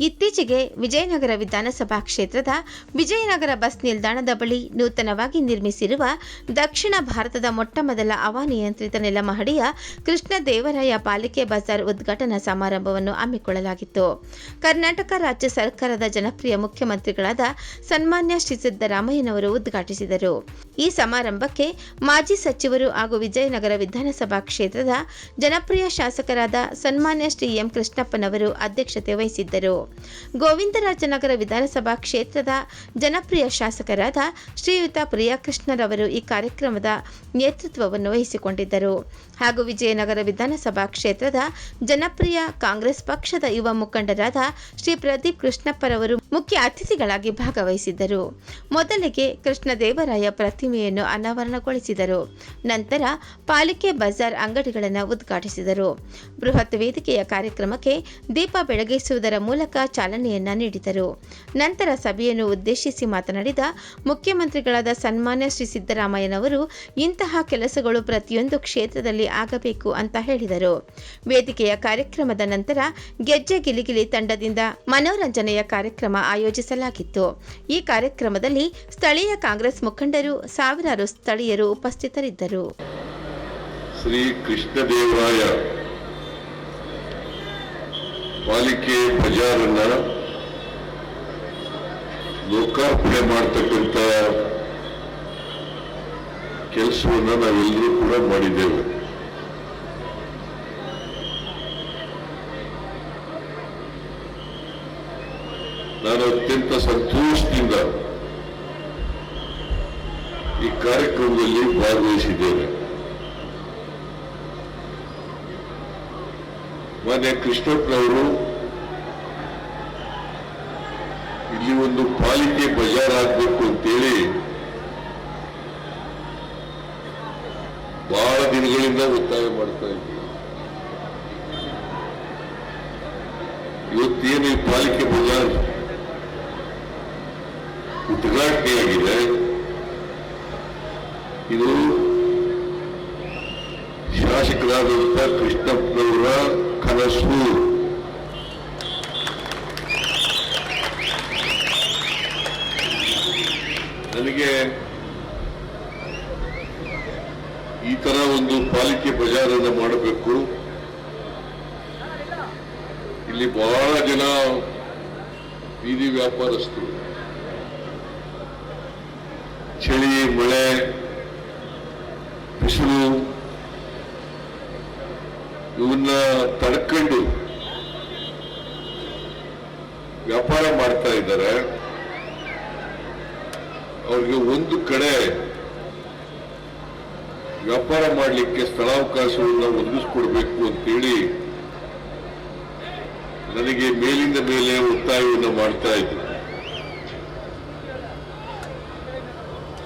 ಇತ್ತೀಚೆಗೆ ವಿಜಯನಗರ ವಿಧಾನಸಭಾ ಕ್ಷೇತ್ರದ ವಿಜಯನಗರ ಬಸ್ ನಿಲ್ದಾಣದ ಬಳಿ ನೂತನವಾಗಿ ನಿರ್ಮಿಸಿರುವ ದಕ್ಷಿಣ ಭಾರತದ ಮೊಟ್ಟಮೊದಲ ಹವಾನಿಯಂತ್ರಿತ ನೆಲಮಹಡಿಯ ಕೃಷ್ಣದೇವರಾಯ ಪಾಲಿಕೆ ಬಜಾರ್ ಉದ್ಘಾಟನಾ ಸಮಾರಂಭವನ್ನು ಹಮ್ಮಿಕೊಳ್ಳಲಾಗಿತ್ತು. ಕರ್ನಾಟಕ ರಾಜ್ಯ ಸರ್ಕಾರದ ಜನಪ್ರಿಯ ಮುಖ್ಯಮಂತ್ರಿಗಳಾದ ಸನ್ಮಾನ್ಯ ಶ್ರೀ ಸಿದ್ದರಾಮಯ್ಯನವರು ಉದ್ಘಾಟಿಸಿದರು. ಈ ಸಮಾರಂಭಕ್ಕೆ ಮಾಜಿ ಸಚಿವರು ಹಾಗೂ ವಿಜಯನಗರ ವಿಧಾನಸಭಾ ಕ್ಷೇತ್ರದ ಜನಪ್ರಿಯ ಶಾಸಕರಾದ ಸನ್ಮಾನ್ಯ ಶ್ರೀ ಎಂ ಕೃಷ್ಣಪ್ಪನವರು ಅಧ್ಯಕ್ಷತೆ ವಹಿಸಿದ್ದರು. ಗೋವಿಂದರಾಜನಗರ ವಿಧಾನಸಭಾ ಕ್ಷೇತ್ರದ ಜನಪ್ರಿಯ ಶಾಸಕರಾದ ಶ್ರೀಯುತ ಪ್ರಿಯಕೃಷ್ಣರವರು ಈ ಕಾರ್ಯಕ್ರಮದ ನೇತೃತ್ವವನ್ನು ವಹಿಸಿಕೊಂಡಿದ್ದರು. ಹಾಗೂ ವಿಜಯನಗರ ವಿಧಾನಸಭಾ ಕ್ಷೇತ್ರದ ಜನಪ್ರಿಯ ಕಾಂಗ್ರೆಸ್ ಪಕ್ಷದ ಯುವ ಮುಖಂಡರಾದ ಶ್ರೀ ಪ್ರದೀಪ್ ಕೃಷ್ಣಪ್ಪರವರು ಮುಖ್ಯ ಅತಿಥಿಗಳಾಗಿ ಭಾಗವಹಿಸಿದ್ದರು. ಮೊದಲಿಗೆ ಕೃಷ್ಣದೇವರಾಯ ಪ್ರತಿಮೆಯನ್ನು ಅನಾವರಣಗೊಳಿಸಿದರು. ನಂತರ ಪಾಲಿಕೆ ಬಜಾರ್ ಅಂಗಡಿಗಳನ್ನು ಉದ್ಘಾಟಿಸಿದರು. ಬೃಹತ್ ವೇದಿಕೆಯ ಕಾರ್ಯಕ್ರಮಕ್ಕೆ ದೀಪ ಬೆಳಗಿಸುವುದರ ಮೂಲಕ ಚಾಲನೆಯನ್ನ ನೀಡಿದರು. ನಂತರ ಸಭೆಯನ್ನು ಉದ್ದೇಶಿಸಿ ಮಾತನಾಡಿದ ಮುಖ್ಯಮಂತ್ರಿಗಳಾದ ಸನ್ಮಾನ್ಯ ಶ್ರೀ ಸಿದ್ದರಾಮಯ್ಯನವರು, ಇಂತಹ ಕೆಲಸಗಳು ಪ್ರತಿಯೊಂದು ಕ್ಷೇತ್ರದಲ್ಲಿ ಆಗಬೇಕು ಅಂತ ಹೇಳಿದರು. ವೇದಿಕೆಯ ಕಾರ್ಯಕ್ರಮದ ನಂತರ ಗೆಜ್ಜೆ ಗಿಲಿಗಿಲಿ ತಂಡದಿಂದ ಮನೋರಂಜನೆಯ ಕಾರ್ಯಕ್ರಮ ಆಯೋಜಿಸಲಾಗಿತ್ತು. ಈ ಕಾರ್ಯಕ್ರಮದಲ್ಲಿ ಸ್ಥಳೀಯ ಕಾಂಗ್ರೆಸ್ ಮುಖಂಡರು, ಸಾವಿರಾರು ಸ್ಥಳೀಯರು ಉಪಸ್ಥಿತರಿದ್ದರು. ಶ್ರೀ ಕೃಷ್ಣದೇವರಾಯ ಪಾಲಿಕೆ ಬಜಾರನ್ನ ಲೋಕಾರ್ಪಣೆ ಮಾಡತಕ್ಕಂಥ ಕೆಲಸವನ್ನ ನಾವೆಲ್ಲರೂ ಕೂಡ ಮಾಡಿದ್ದೇವೆ. ನಾನು ಅತ್ಯಂತ ಸಂತೋಷದಿಂದ ಈ ಕಾರ್ಯಕ್ರಮದಲ್ಲಿ ಭಾಗವಹಿಸಿದ್ದೇನೆ. ಮಾನ್ಯ ಕೃಷ್ಣಪ್ಪನವರು ಇಲ್ಲಿ ಒಂದು ಪಾಲಿಕೆ ಬಜಾರ್ ಆಗಬೇಕು ಅಂತೇಳಿ ಬಹಳ ದಿನಗಳಿಂದ ಒತ್ತಾಯ ಮಾಡ್ತಾ ಇದ್ದೀವಿ ಇವತ್ತೇನು ಈ ಪಾಲಿಕೆ ಬಜಾರ್ ಉದ್ಘಾಟನೆಯಾಗಿದೆ ಇದು ಶಾಸಕರಾದಂಥ ಕೃಷ್ಣಪ್ಪನವರ ಕನಸು. ನನಗೆ ಈ ತರ ಒಂದು ಪಾಲಿಕೆ ಪ್ರಚಾರವನ್ನು ಮಾಡಬೇಕು. ಇಲ್ಲಿ ಬಹಳ ಜನ ಬೀದಿ ವ್ಯಾಪಾರಸ್ಥರು. ಮಳೆ, ಬಿಸಿಲು ಇವನ್ನ ತಡ್ಕೊಂಡು ವ್ಯಾಪಾರ ಮಾಡ್ತಾ ಇದ್ದಾರೆ. ಅವರಿಗೆ ಒಂದು ಕಡೆ ವ್ಯಾಪಾರ ಮಾಡಲಿಕ್ಕೆ ಸ್ಥಳಾವಕಾಶವನ್ನ ಒದಗಿಸ್ಕೊಡ್ಬೇಕು ಅಂತೇಳಿ ನನಗೆ ಮೇಲಿಂದ ಮೇಲೆ ಒತ್ತಾಯವನ್ನು ಮಾಡ್ತಾ ಇದ್ರು.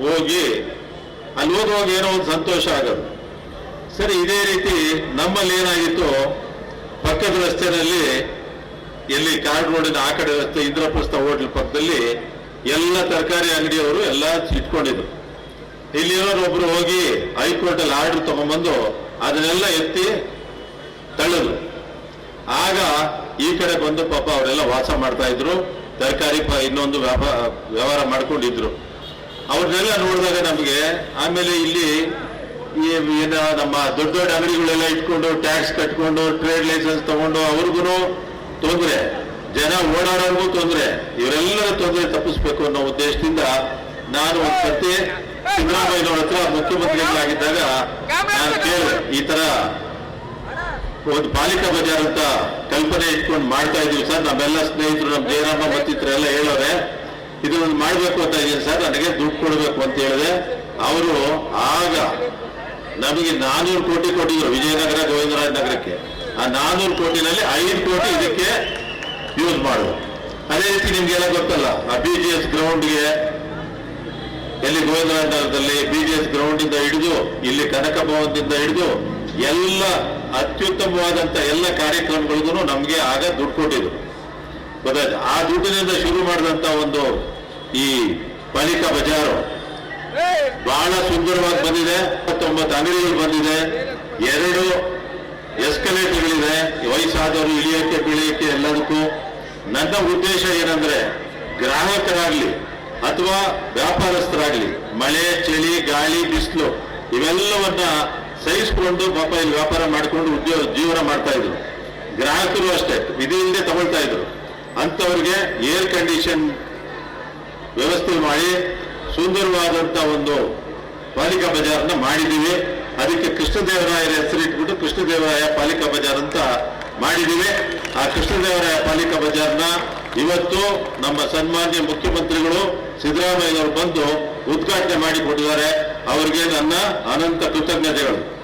ಹೋಗಿ ಅಲ್ಲಿ ಹೋಗುವಾಗ ಏನೋ ಒಂದು ಸಂತೋಷ ಆಗೋದು. ಸರಿ, ಇದೇ ರೀತಿ ನಮ್ಮಲ್ಲಿ ಏನಾಗಿತ್ತು? ಪಕ್ಕದ ರಸ್ತೆಯಲ್ಲಿ ಎಲ್ಲಿ ಕಾರ್ಡ್ ರೋಡಿನ ಆ ಕಡೆ ರಸ್ತೆ ಇಂದ್ರಪ್ರಸ್ಥ ಹೋಟ್ಲ್ ಪಕ್ಕದಲ್ಲಿ ಎಲ್ಲ ತರಕಾರಿ ಅಂಗಡಿಯವರು ಎಲ್ಲ ಇಟ್ಕೊಂಡಿದ್ರು. ಇಲ್ಲಿರೋರು ಒಬ್ರು ಹೋಗಿ ಹೈಕೋರ್ಟ್ ಅಲ್ಲಿ ಆರ್ಡರ್ ತಗೊಂಡ್ಬಂದು ಅದನ್ನೆಲ್ಲ ಎತ್ತಿ ತಳ್ಳದು ಆಗ ಈ ಕಡೆ ಬಂದು ಪಾಪ ಅವರೆಲ್ಲ ವಾಸ ಮಾಡ್ತಾ ಇದ್ರು. ತರಕಾರಿ ಇನ್ನೊಂದು ವ್ಯಾಪಾರ ವ್ಯವಹಾರ ಮಾಡ್ಕೊಂಡಿದ್ರು. ಅವ್ರನ್ನೆಲ್ಲ ನೋಡಿದಾಗ ನಮಗೆ ಆಮೇಲೆ ಇಲ್ಲಿ ಏನ ನಮ್ಮ ದೊಡ್ಡ ದೊಡ್ಡ ಅಂಗಡಿಗಳೆಲ್ಲ ಇಟ್ಕೊಂಡು ಟ್ಯಾಕ್ಸ್ ಕಟ್ಕೊಂಡು ಟ್ರೇಡ್ ಲೈಸೆನ್ಸ್ ತಗೊಂಡು ಅವ್ರಿಗೂ ತೊಂದರೆ. ಜನ ಓಡಾಡೋರ್ಗೂ ತೊಂದರೆ. ಇವರೆಲ್ಲರ ತೊಂದರೆ ತಪ್ಪಿಸ್ಬೇಕು ಅನ್ನೋ ಉದ್ದೇಶದಿಂದ ನಾನು ಒಂದು ಸತಿ ಸಿದ್ದರಾಮಯ್ಯನವ್ರ ಹತ್ರ ಮುಖ್ಯಮಂತ್ರಿಗಳಾಗಿದ್ದಾಗ ನಾನು ಕೇಳಿದೆ, ಈ ತರ ಒಂದು ಪಾಲಿಕಾ ಬಜಾರ್ ಅಂತ ಕಲ್ಪನೆ ಇಟ್ಕೊಂಡು ಮಾಡ್ತಾ ಇದೀವಿ ಸರ್. ನಮ್ಮೆಲ್ಲ ಸ್ನೇಹಿತರು ನಮ್ಮ ಜಯರಾಮ ಮತ್ತಿತರ ಎಲ್ಲ ಹೇಳೋರೆ ಇದನ್ನು ಮಾಡಬೇಕು ಅಂತ ಇದ್ದೀನಿ ಸರ್. ನನಗೆ ದುಡ್ಡು ಕೊಡಬೇಕು ಅಂತ ಹೇಳಿದೆ. ಅವರು ಆಗ ನಮಗೆ ನಾನೂರು ಕೋಟಿ ಕೊಟ್ಟಿದ್ರು ವಿಜಯನಗರ, ಗೋವಿಂದರಾಜ ನಗರಕ್ಕೆ. ಆ ನಾನೂರು ಕೋಟಿನಲ್ಲಿ ಐದು ಕೋಟಿ ಇದಕ್ಕೆ ಯೂಸ್ ಮಾಡುದು. ಅದೇ ರೀತಿ ನಿಮ್ಗೆಲ್ಲ ಗೊತ್ತಲ್ಲ, ಆ ಬಿ ಜಿ ಎಸ್ ಗ್ರೌಂಡ್ಗೆ ಎಲ್ಲಿ ಗೋವಿಂದರಾಜನಗರದಲ್ಲಿ ಬಿ ಜಿ ಎಸ್ ಗ್ರೌಂಡ್ ಇಂದ ಹಿಡಿದು, ಇಲ್ಲಿ ಕನಕ ಭವನದಿಂದ ಹಿಡಿದು ಎಲ್ಲ ಅತ್ಯುತ್ತಮವಾದಂತ ಎಲ್ಲ ಕಾರ್ಯಕ್ರಮಗಳಿಗೂ ನಮ್ಗೆ ಆಗ ದುಡ್ಡು ಕೊಟ್ಟಿದ್ರು. ಗೊತ್ತಾಯ್ತು ಆ ದುಡ್ಡಿನಿಂದ ಶುರು ಮಾಡಿದಂತ ಒಂದು ಈ ಬಳಿಕ ಬಜಾರು ಬಹಳ ಸುಂದರವಾಗಿ ಬಂದಿದೆ. ತೊಂಬತ್ತು ಅಂಗಡಿಗಳು ಬಂದಿದೆ. ಎರಡು ಎಸ್ಕಲೇಟರ್ಗಳಿದೆ. ವಯಸ್ಸಾದವರು ಇಳಿಯಕ್ಕೆ ಬೀಳಿಯಕ್ಕೆ ಎಲ್ಲದಕ್ಕೂ. ನನ್ನ ಉದ್ದೇಶ ಏನಂದ್ರೆ ಗ್ರಾಹಕರಾಗ್ಲಿ ಅಥವಾ ವ್ಯಾಪಾರಸ್ಥರಾಗ್ಲಿ ಮಳೆ ಚಳಿ ಗಾಳಿ ಬಿಸಿಲು ಇವೆಲ್ಲವನ್ನ ಸಹಿಸಿಕೊಂಡು ಪಾಪ ಇಲ್ಲಿ ವ್ಯಾಪಾರ ಮಾಡಿಕೊಂಡು ಉದ್ಯೋಗ ಜೀವನ ಮಾಡ್ತಾ ಇದ್ರು. ಗ್ರಾಹಕರು ಅಷ್ಟೇ ವಿಧಿ ಇಲ್ಲದೆ ತಗೊಳ್ತಾ ಇದ್ರು. ಅಂಥವ್ರಿಗೆ ಏರ್ ಕಂಡೀಷನ್ ವ್ಯವಸ್ಥೆ ಮಾಡಿ ಸುಂದರವಾದಂಥ ಒಂದು ಪಾಲಿಕಾ ಬಜಾರ್ನ ಮಾಡಿದ್ದೀವಿ. ಅದಕ್ಕೆ ಕೃಷ್ಣದೇವರಾಯರ ಹೆಸರಿಟ್ಬಿಟ್ಟು ಕೃಷ್ಣದೇವರಾಯ ಪಾಲಿಕಾ ಬಜಾರ್ ಅಂತ ಮಾಡಿದ್ದೀವಿ. ಆ ಕೃಷ್ಣದೇವರಾಯ ಪಾಲಿಕಾ ಬಜಾರ್ನ ಇವತ್ತು ನಮ್ಮ ಸನ್ಮಾನ್ಯ ಮುಖ್ಯಮಂತ್ರಿಗಳು ಸಿದ್ದರಾಮಯ್ಯನವರು ಬಂದು ಉದ್ಘಾಟನೆ ಮಾಡಿಕೊಟ್ಟಿದ್ದಾರೆ. ಅವರಿಗೆ ನನ್ನ ಅನಂತ ಕೃತಜ್ಞತೆಗಳು.